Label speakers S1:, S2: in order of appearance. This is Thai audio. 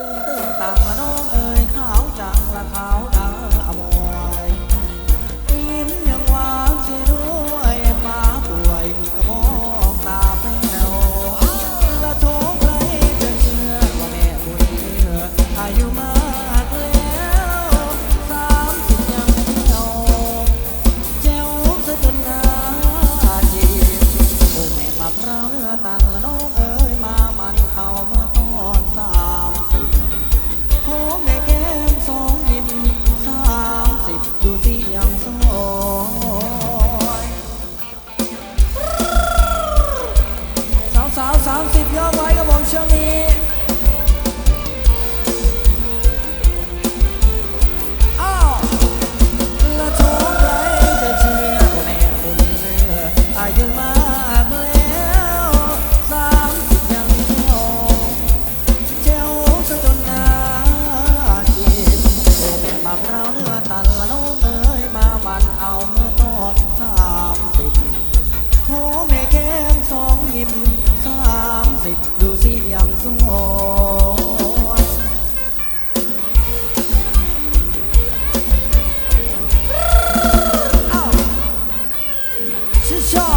S1: ตึงตึงตังละน้องเอ๋ยขาวจังละขาวดาอมวยยิ้มยังหวานเสียด้วยป้าป่วยกระมองตาแป้วละโถงไรจะเชื่อว่าแม่บุญเหลืออายุมากแล้วสามสิบยังเที่ยวเจ้าซะจนหน้าจีบโอแม่มาพร้าวเนื้อตันละน้อง แม่มาพร้าวเนื้อตันละน้องเอ๋ยมามันเอาเมื่อตอนสามสิบโถแม่แก้มสองยิ้มสามสิบดูสิยังสวย อ้าวชิชา